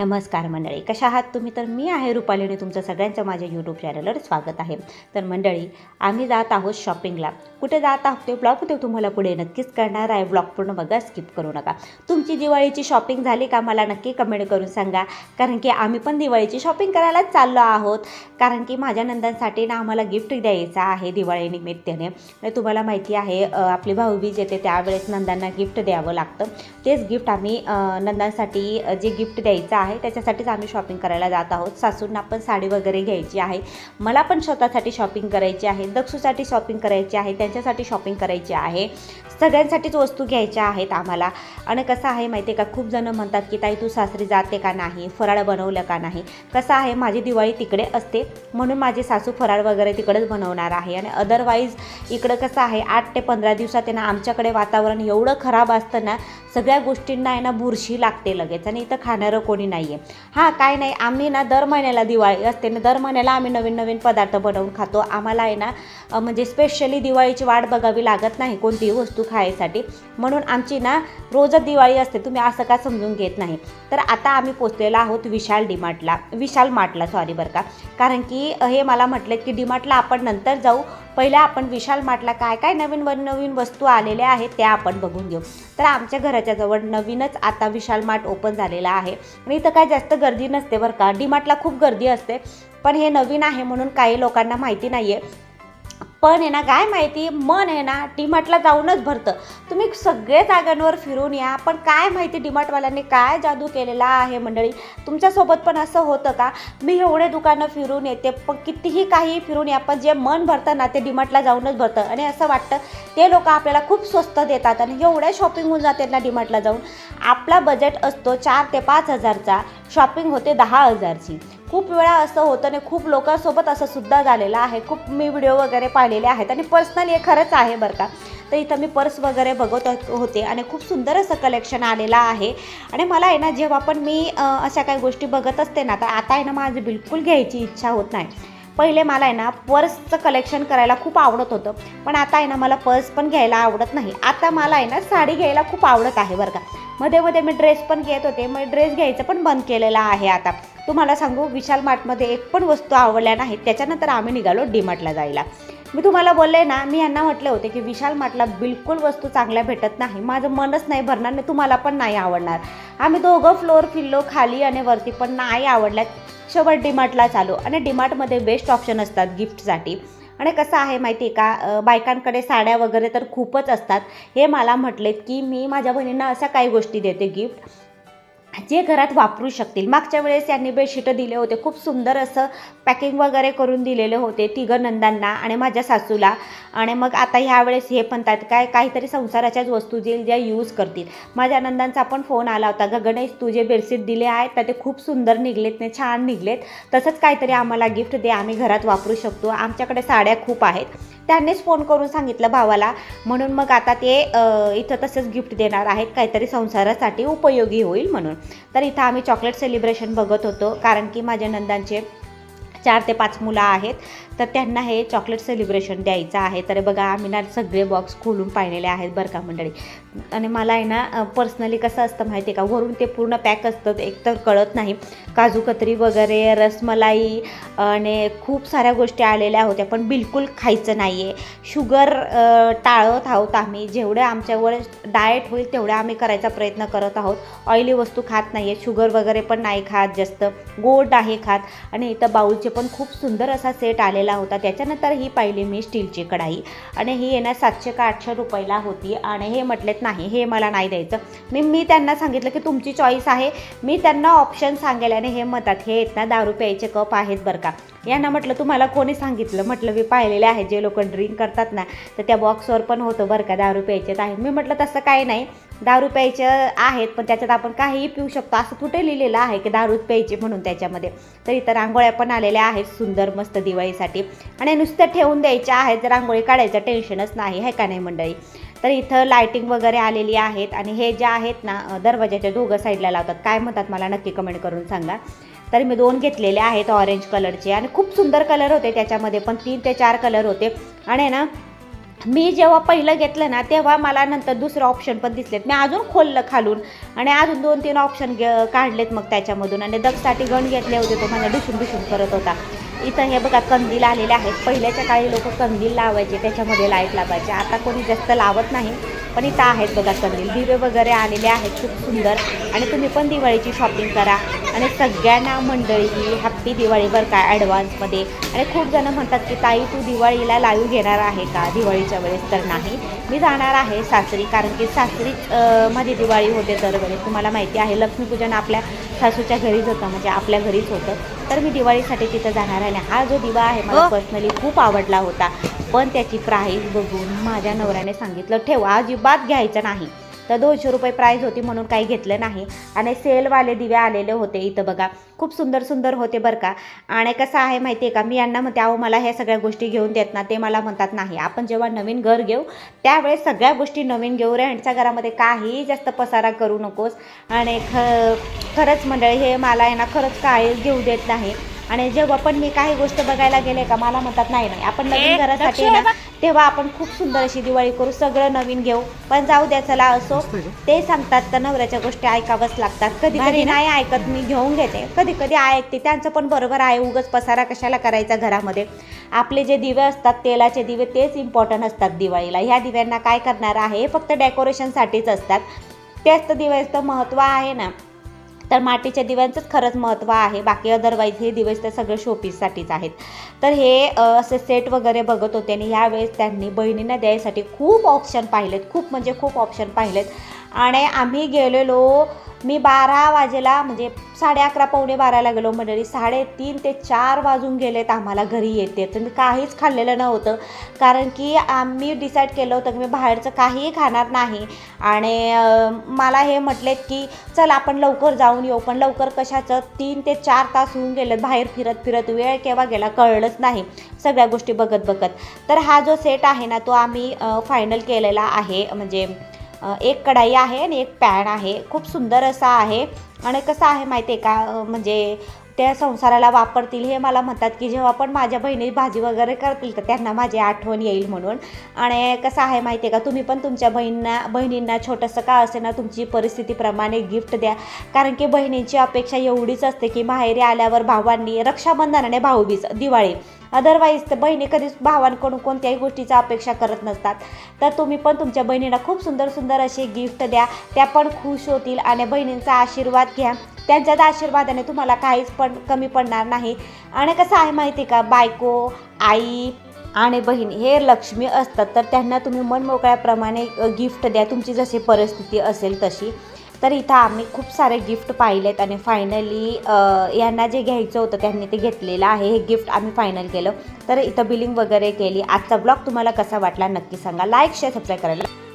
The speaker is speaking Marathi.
नमस्कार मंडळी कशा आहात तुम्ही? तर मी आहे रुपालीने तुमचं सगळ्यांचं माझ्या यूट्यूब चॅनलवर स्वागत आहे. तर मंडळी आम्ही जात आहोत शॉपिंगला कुठे जात आहोत ते ब्लॉग ते तुम्हाला पुढे नक्कीच करणार आहे. ब्लॉग पूर्ण बघा स्किप करू नका. तुमची दिवाळीची शॉपिंग झाली का मला नक्की कमेंट करून सांगा. कारण की आम्ही पण दिवाळीची शॉपिंग करायलाच चाललो आहोत. कारण की माझ्या नंदांसाठी ना आम्हाला गिफ्ट द्यायचा आहे दिवाळीनिमित्ताने तुम्हाला माहिती आहे आपली भाऊबीज येते त्यावेळेस नंदांना गिफ्ट द्यावं लागतं. तेच गिफ्ट आम्ही नंदांसाठी जे गिफ्ट द्यायचं आहे त्याच्यासाठीच आम्ही शॉपिंग करायला जात आहोत. सासूंना पण साडी वगैरे घ्यायची आहे. मला पण स्वतःसाठी शॉपिंग करायची आहे. दक्षूसाठी शॉपिंग करायची आहे. त्यांच्यासाठी शॉपिंग करायची आहे. सगळ्यांसाठीच वस्तू घ्यायच्या आहेत आम्हाला. आणि कसं आहे माहिती आहे का? खूप जणं म्हणतात की ताई तू सासरी जाते का नाही? फराळ बनवलं का नाही? कसं आहे माझी दिवाळी तिकडे असते. म्हणून माझे सासू फराळ वगैरे तिकडेच बनवणार आहे. आणि अदरवाईज इकडं कसं आहे आठ ते पंधरा दिवसात आहे ना आमच्याकडे वातावरण एवढं खराब असतं ना सगळ्या गोष्टींना आहे ना बुरशी लागते लगेच. आणि इथं खाणारं कोणी नाही आहे हां काय नाही आम्ही ना दर महिन्याला दिवाळी असते ना दर महिन्याला आम्ही नवीन नवीन पदार्थ बनवून खातो. आम्हाला आहे ना म्हणजे स्पेशली दिवाळीची वाट बघावी लागत नाही कोणतीही वस्तू खायसाठी. म्हणून आमची ना रोजच दिवाळी असते तुम्ही असं का समजून घेत नाही. तर आता आम्ही पोचलेलो आहोत विशाल डीमार्टला विशाल मार्टला सॉरी बरं का. कारण की हे मला म्हटलेत की डिमार्टला आपण नंतर जाऊ. पहिले आपण विशाल मार्टला काय काय नवीन नवीन वस्तू आलेल्या आहेत त्या आपण बघून घेऊ. तर आमच्या घराच्या जवळ नवीनच आता विशाल मार्ट ओपन झालेला आहे. आणि इथं काय जास्त गर्दी नसते बरं का. डीमार्टला खूप गर्दी असते. पण हे नवीन आहे म्हणून काही लोकांना माहिती नाही आहे पण आहे ना काय माहिती मन आहे ना डीमार्टला जाऊनच भरतं. तुम्ही सगळे जागांवर फिरून या पण काय माहिती डीमार्टवाल्यांनी काय जादू केलेला आहे मंडळी? तुमच्यासोबत पण असं होतं का? मी एवढे दुकानं फिरून येते पण कितीही काही फिरून या पण जे मन भरतं ना ते डीमार्टला जाऊनच भरतं. आणि असं वाटतं ते लोक आपल्याला खूप स्वस्त देतात आणि एवढ्या शॉपिंग होऊन जाते ना डीमार्टला जाऊन. आपला बजेट असतो चार ते पाच हजारचा शॉपिंग होते दहा हजारची. खूप वेळा असं होतं आणि खूप लोकांसोबत असं सुद्धा झालेलं आहे. खूप मी व्हिडिओ वगैरे पाहिलेले आहेत आणि पर्सनली हे खरंच आहे बरं का. तर इथं मी पर्स वगैरे बघत होते आणि खूप सुंदर असं कलेक्शन आलेलं आहे. आणि मला आहे ना जेव्हा पण मी अशा काही गोष्टी बघत असते ना तर आता आहे ना माझी बिलकुल घ्यायची इच्छा होत नाही. पहिले मला आहे ना पर्सचं कलेक्शन करायला खूप आवडत होतं. पण आता आहे ना मला पर्स पण घ्यायला आवडत नाही. आता मला आहे ना साडी घ्यायला खूप आवडत आहे बरं का. मध्ये मध्ये मी ड्रेस पण घेत होते. मग ड्रेस घ्यायचं पण बंद केलेलं आहे आता. तुम्हाला सांगू विशाल मार्टमध्ये एक पण वस्तू आवडल्या नाहीत. त्याच्यानंतर आम्ही निघालो डीमार्टला जायला. मी तुम्हाला बोलले ना मी यांना म्हटले होते की विशाल मार्टला बिलकुल वस्तू चांगल्या भेटत नाही. माझं मनच नाही भरणार नाही तुम्हाला पण नाही आवडणार. आम्ही दोघं फ्लोअर फिरलो खाली आणि वरती पण नाही आवडल्यात शेवट डीमार्टला चालू. आणि डीमार्टमध्ये बेस्ट ऑप्शन असतात गिफ्टसाठी आणि कसं आहे माहिती आहे का? बायकांकडे साड्या वगैरे तर खूपच असतात. हे मला म्हटलेत की मी माझ्या बहिणींना अशा काही गोष्टी देते गिफ्ट जे घरात वापरू शकतील. मागच्या वेळेस यांनी बेडशीटं दिले होते. खूप सुंदर असं पॅकिंग वगैरे करून दिलेले होते तिघं नंदांना आणि माझ्या सासूला. आणि मग आता ह्यावेळेस हे म्हणतात काय काहीतरी संसाराच्याच वस्तू जे ज्या यूज करतील. माझ्या नंदांचा पण फोन आला होता ग गणेश तू जे बेडशीट दिले आहेत तर ते खूप सुंदर निघलेत ने छान निघलेत. तसंच काहीतरी आम्हाला गिफ्ट दे आम्ही घरात वापरू शकतो. आमच्याकडे साड्या खूप आहेत. त्यांनीच फोन करून सांगितलं भावाला. म्हणून मग आता ते इथं तसंच गिफ्ट देणार आहेत. काहीतरी संसारासाठी उपयोगी होईल म्हणून. तर इथं आम्ही चॉकलेट सेलिब्रेशन बघत होतो. कारण की माझ्या नंदांचे चार ते पाच मुलं आहेत तर त्यांना हे चॉकलेट सेलिब्रेशन द्यायचं आहे. तर बघा आम्ही ना सगळे बॉक्स खोलून पाहिलेले आहेत बरं का मंडळी. आणि मला आहे ना पर्सनली कसं असतं माहिती आहे का? वरून ते पूर्ण पॅक असतं एक तर कळत नाही. काजू कतरी वगैरे रसमलाई आणि खूप साऱ्या गोष्टी आलेल्या होत्या पण बिलकुल खायचं नाही आहे शुगर टाळत आहोत आम्ही. जेवढं आमच्यावर डाएट होईल तेवढं आम्ही करायचा प्रयत्न करत आहोत. ऑइली वस्तू खात नाही आहे शुगर वगैरे पण नाही खात जास्त. गोड आहे खात. आणि इथं बाऊलचे पण खूप सुंदर असा सेट आलेला होता. त्याच्यानंतर ही पाहिली मी स्टीलची कढाई. आणि ही येणार सातशे का आठशे रुपयाला होती. आणि हे म्हटलेत नाही हे मला नाही द्यायचं. मी मी त्यांना सांगितलं की तुमची चॉईस आहे. मी त्यांना ऑप्शन सांगेल आणि हे म्हणतात हे येत ना दारू प्यायचे कप आहेत बरं का. यांना म्हटलं तुम्हाला कोणी सांगितलं? म्हटलं मी पाहिलेले आहे जे लोक ड्रिंक करतात ना तर त्या बॉक्सवर पण होतं बरं का दारू प्यायचे आहेत मी म्हटलं तसं काही नाही दारू प्यायचे आहेत पण त्याच्यात आपण काहीही पिऊ शकतो. असं कुठे लिहिलेलं आहे की दारू प्यायचे म्हणून त्याच्यामध्ये. तर इथं रांगोळ्या पण आलेल्या आहेत सुंदर मस्त दिवाळीसाठी. आणि नुसतं ठेवून द्यायच्या आहेत रांगोळी काढायचं टेन्शनच नाही आहे का नाही मंडळी? तर इथं लायटिंग वगैरे आलेली आहेत आणि हे ज्या आहेत ना दरवाजाच्या दोघं साईडला लावतात. काय म्हणतात मला नक्की कमेंट करून सांगा. तर मी दोन घेतलेले आहेत ऑरेंज कलरचे आणि खूप सुंदर कलर होते त्याच्यामध्ये पण तीन ते चार कलर होते. आणि ना मी जेव्हा पहिलं घेतलं ना तेव्हा मला नंतर दुसरं ऑप्शन पण दिसलेत. मी अजून खोललं खालून आणि अजून दोन तीन ऑप्शन घे काढलेत मग त्याच्यामधून. आणि दगसाठी गण घेतले होते तो मला डुसून डुसून करत होता. इथं हे बघा कंदील आलेले आहेत. पहिल्याच्या काळी लोक कंदील लावायचे त्याच्यामध्ये लाइट लावायचे. आता कोणी जास्त लावत नाही. पण इथं आहेत बघा कंदील दिवे वगैरे आलेले आहेत खूप सुंदर. आणि तुम्ही पण दिवाळीची शॉपिंग करा. आणि सगळ्यांना मंडळी हॅप्पी दिवाळी बरं का ॲडव्हान्समध्ये आणि खूप जण म्हणतात की ताई तू दिवाळीला लाईव्ह घेणार आहे का? दिवाळीच्या वेळेस तर नाही. मी जाणार आहे सासरी कारण की सासरी मध्ये दिवाळी होते दरवेळेस तुम्हाला माहिती आहे लक्ष्मीपूजन आपल्या सासूच्या घरीच होतं म्हणजे आपल्या घरीच होतं. तर मी दिवाळीसाठी तिथं जाणार आहे. आणि हा जो दिवा आहे मला पर्सनली खूप आवडला होता. पण त्याची प्राईज बघून माझ्या नवऱ्याने सांगितलं ठेव अजिबात घ्यायचं नाही. तर दोनशे रुपये प्राईज होती म्हणून काही घेतलं नाही. आणि सेलवाले दिवे आलेले होते इथं बघा. खूप सुंदर सुंदर होते बरं का. आणि कसं आहे माहिती आहे का? मी यांना म्हणते अहो मला ह्या सगळ्या गोष्टी घेऊन देत ना. ते मला म्हणतात नाही आपण जेव्हा नवीन घर घेऊ त्यावेळेस सगळ्या गोष्टी नवीन घेऊ रे. घरामध्ये काही जास्त पसारा करू नकोस. आणि ख खरंच मंडळी हे मला आहे ना खरंच काय घेऊ देत नाही. आणि जेव्हा पण मी काही गोष्ट बघायला गेले का मला म्हणतात नाही नाही आपण नवीन घरासाठी आहे ना तेव्हा आपण खूप सुंदर अशी दिवाळी करू सगळं नवीन घेऊ. पण जाऊ द्या चला असो. ते सांगतात तर नवऱ्याच्या गोष्टी ऐकावंच लागतात. कधी कधी नाही ऐकत मी घेऊन घेते. कधी कधी ऐकते त्यांचं पण बरोबर आहे उगच पसारा कशाला करायचा घरामध्ये? आपले जे दिवे असतात तेलाचे दिवे तेच इम्पॉर्टंट असतात दिवाळीला. ह्या दिव्यांना काय करणार आहे हे फक्त डेकोरेशनसाठीच असतात. तेच तर दिव्याचं महत्त्व आहे ना. तर मातीच्या दिव्यांचंच खरंच महत्त्व आहे. बाकी अदरवाईज हे दिवस तर सगळं शोपीससाठीच आहेत. तर हे असे सेट वगैरे बघत होते आणि ह्यावेळेस त्यांनी बहिणींना द्यायसाठी खूप ऑप्शन पाहिलेत. खूप म्हणजे खूप ऑप्शन पाहिलेत. आणि आम्ही गेलेलो मी बारा वाजेला म्हणजे साडे अकरा पावणे बाराला गेलो मंडळी. साडेतीन ते चार वाजून गेलेत आम्हाला घरी येते. तर मी काहीच खाल्लेलं नव्हतं. कारण की आम्ही डिसाईड केलं होतं की मी बाहेरचं काहीही खाणार नाही. आणि मला हे म्हटलेत की चल आपण लवकर जाऊन येऊ. पण लवकर कशाचं? तीन ते चार तास होऊन गेलेत. बाहेर फिरत फिरत वेळ केव्हा गेला कळलंच नाही. सगळ्या गोष्टी बघत बघत. तर हा जो सेट आहे ना तो आम्ही फायनल केलेला आहे. म्हणजे एक कढाई आहे आणि एक पॅन आहे. खूप सुंदर असा आहे. आणि कसं आहे माहिती आहे का म्हणजे त्या संसाराला वापरतील हे मला म्हणतात की जेव्हा पण माझ्या बहिणी भाजी वगैरे करतील तर त्यांना माझी आठवण येईल म्हणून. आणि कसं आहे माहिती आहे का तुम्ही पण तुमच्या बहिणींना बहिणींना छोटंसं का असे ना तुमची परिस्थितीप्रमाणे गिफ्ट द्या. कारण की बहिणींची अपेक्षा एवढीच असते की माहेरी आल्यावर भावांनी रक्षाबंधन आणि भाऊबीज दिवाळी. अदरवाईज तर बहिणी कधीच भावांकडून कोणत्याही गोष्टीचा अपेक्षा करत नसतात. तर तुम्ही पण तुमच्या बहिणीला खूप सुंदर सुंदर असे गिफ्ट द्या. त्या पण खुश होतील आणि बहिणींचा आशीर्वाद घ्या. त्यांच्याच आशीर्वादाने तुम्हाला काहीच पण कमी पडणार नाही. आणि कसं आहे माहिती आहे का? बायको आई आणि बहीण हे लक्ष्मी असतात. तर त्यांना तुम्ही मनमोकळ्याप्रमाणे गिफ्ट द्या. तुमची जशी परिस्थिती असेल तशी. तर इथं आम्ही खूप सारे गिफ्ट पाहिलेत. आणि फायनली यांना जे घ्यायचं होतं त्यांनी ते घेतलेलं आहे. हे गिफ्ट आम्ही फायनल केलं. तर इथं बिलिंग वगैरे केली. आजचा ब्लॉग तुम्हाला कसा वाटला नक्की सांगा. लाईक शेअर सबस्क्राईब करायला